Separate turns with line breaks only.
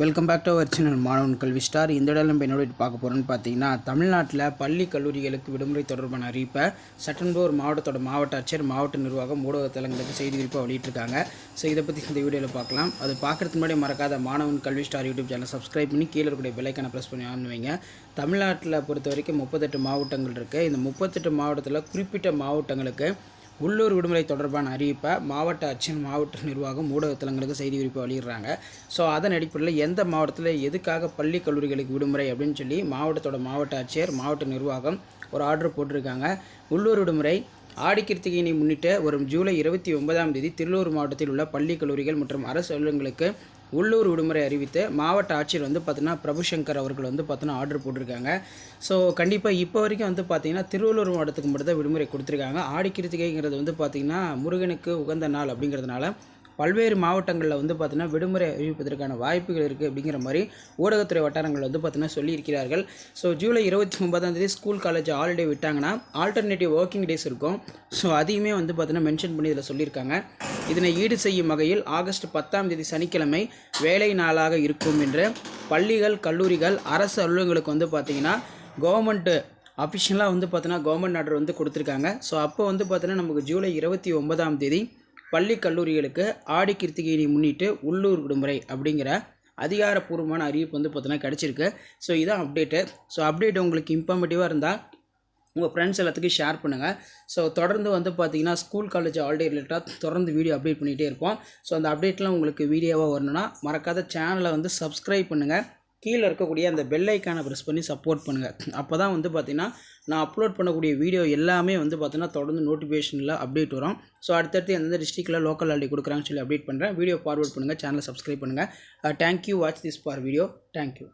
Welcome back to our channel Maanavan Kalvi star இந்த இடம் நம்ம என்னோட பார்க்க போகிறோன்னு பார்த்தீங்கன்னா தமிழ்நாட்டில் பள்ளி கல்லூரிகளுக்கு விடுமுறை தொடர்பான அறிவிப்பை சட்டன்போர் மாவட்டத்தோட மாவட்ட ஆட்சியர் மாவட்ட நிர்வாகம் ஊடக தளங்களுக்கு செய்தி குறிப்பாக வெளியிட்டிருக்காங்க. ஸோ இதை பற்றி இந்த வீடியோவில் பார்க்கலாம். அது பார்க்குறதுக்கு முன்னாடி மறக்காத மாணவன் கல்வி ஸ்டார் யூடியூப் சேனல் சப்ஸ்கிரைப் பண்ணி கீழே இருக்கக்கூடிய விலைக்கான ப்ரெஸ் பண்ணி ஆன் வைங்க. தமிழ்நாட்டில் பொறுத்த வரைக்கும் முப்பத்தெட்டு மாவட்டங்கள் இருக்குது இந்த முப்பத்தெட்டு மாவட்டத்தில் குறிப்பிட்ட மாவட்டங்களுக்கு உள்ளூர் விடுமுறை தொடர்பான அறிவிப்பை மாவட்ட ஆட்சியர் மாவட்ட நிர்வாகம் ஊடகத்தலங்களுக்கு செய்தி குறிப்பு வெளியிடுறாங்க. ஸோ அதன் அடிப்படையில் எந்த மாவட்டத்தில் எதுக்காக பள்ளி கல்லூரிகளுக்கு விடுமுறை அப்படின்னு சொல்லி மாவட்டத்தோட மாவட்ட ஆட்சியர் மாவட்ட நிர்வாகம் ஒரு ஆர்டர் போட்டிருக்காங்க. உள்ளூர் விடுமுறை ஆடி கிருத்திகையினை முன்னிட்டு வரும் ஜூலை இருபத்தி ஒன்பதாம் தேதி திருவள்ளூர் மாவட்டத்தில் உள்ள பள்ளி கல்லூரிகள் மற்றும் அரசு அலுவலகங்களுக்கு உள்ளூர் விடுமுறை அறிவித்து மாவட்ட ஆட்சியர் வந்து பார்த்தீங்கன்னா பிரபுசங்கர் அவர்கள் வந்து பார்த்தீங்கன்னா ஆர்டர் போட்டிருக்காங்க. ஸோ கண்டிப்பாக இப்போ வரைக்கும் வந்து பார்த்திங்கன்னா திருவள்ளூர் மாவட்டத்துக்கு மட்டும் தான் விடுமுறை கொடுத்துருக்காங்க. ஆடி கிருத்திகைங்கிறது வந்து பார்த்திங்கன்னா முருகனுக்கு உகந்த நாள் அப்படிங்கிறதுனால பல்வேறு மாவட்டங்களில் வந்து பார்த்திங்கன்னா விடுமுறை அறிவிப்பதற்கான வாய்ப்புகள் இருக்குது அப்படிங்கிற மாதிரி ஊடகத்துறை வட்டாரங்கள் வந்து பார்த்திங்கன்னா சொல்லியிருக்கிறார்கள். ஸோ ஜூலை இருபத்தி ஒன்பதாம் தேதி ஸ்கூல் காலேஜ் ஹாலிடே விட்டாங்கன்னா ஆல்டர்னேட்டிவ் ஒர்க்கிங் டேஸ் இருக்கும். ஸோ அதையுமே வந்து பார்த்திங்கன்னா மென்ஷன் பண்ணி இதில் சொல்லியிருக்காங்க. இதனை ஈடு செய்யும் வகையில் ஆகஸ்ட் பத்தாம் தேதி சனிக்கிழமை வேலை நாளாக இருக்கும் என்று பள்ளிகள் கல்லூரிகள் அரசு அலுவலகங்களுக்கு வந்து பார்த்திங்கன்னா கவர்மெண்ட்டு அஃபிஷியலாக வந்து பார்த்தோன்னா கவர்மெண்ட் ஆர்டர் வந்து கொடுத்துருக்காங்க. ஸோ அப்போ வந்து பார்த்தீங்கன்னா நமக்கு ஜூலை இருபத்தி ஒன்பதாம் தேதி பள்ளி கல்லூரிகளுக்கு ஆடி கிருத்திகையை முன்னிட்டு உள்ளூர் விடுமுறை அப்படிங்கிற அதிகாரப்பூர்வமான அறிவிப்பு வந்து பார்த்தோன்னா கிடச்சிருக்கு. ஸோ இதான் அப்டேட்டு ஸோ அப்டேட் உங்களுக்கு இன்ஃபார்மேட்டிவாக இருந்தால் உங்கள் ஃப்ரெண்ட்ஸ் எல்லாத்துக்கும் ஷேர் பண்ணுங்கள் ஸோ தொடர்ந்து வந்து பார்த்தீங்கன்னா ஸ்கூல் காலேஜ் ஆல்டே ரிலேட்டாக தொடர்ந்து வீடியோ அப்டேட் பண்ணிகிட்டே இருப்போம். ஸோ அந்த அப்டேட்லாம் உங்களுக்கு வீடியோவாக வரணும்னா மறக்காத சேனலை வந்து சப்ஸ்கிரைப் பண்ணுங்கள் கீழே இருக்கக்கூடிய அந்த பெல்லைக்கானை ப்ரெஸ் பண்ணி சப்போர்ட் பண்ணுங்கள் அப்போ தான் வந்து பார்த்திங்கன்னா நான் அப்லோட் பண்ணக்கூடிய வீடியோ எல்லாமே வந்து பார்த்திங்கன்னா தொடர்ந்து நோட்டிஃபிகேஷனில் அப்டேட் வரும். ஸோ அடுத்தடுத்து எந்தெந்த டிஸ்ட்ரிக்டில் லோக்கல் ஆல்ரெடி கொடுக்குறாங்கன்னு சொல்லி அப்டேட் பண்ணுறேன் வீடியோ ஃபார்வர்ட் பண்ணுங்கள் சேனலை சப்ஸ்கிரைப் பண்ணுங்கள் thank you watch this for video thank you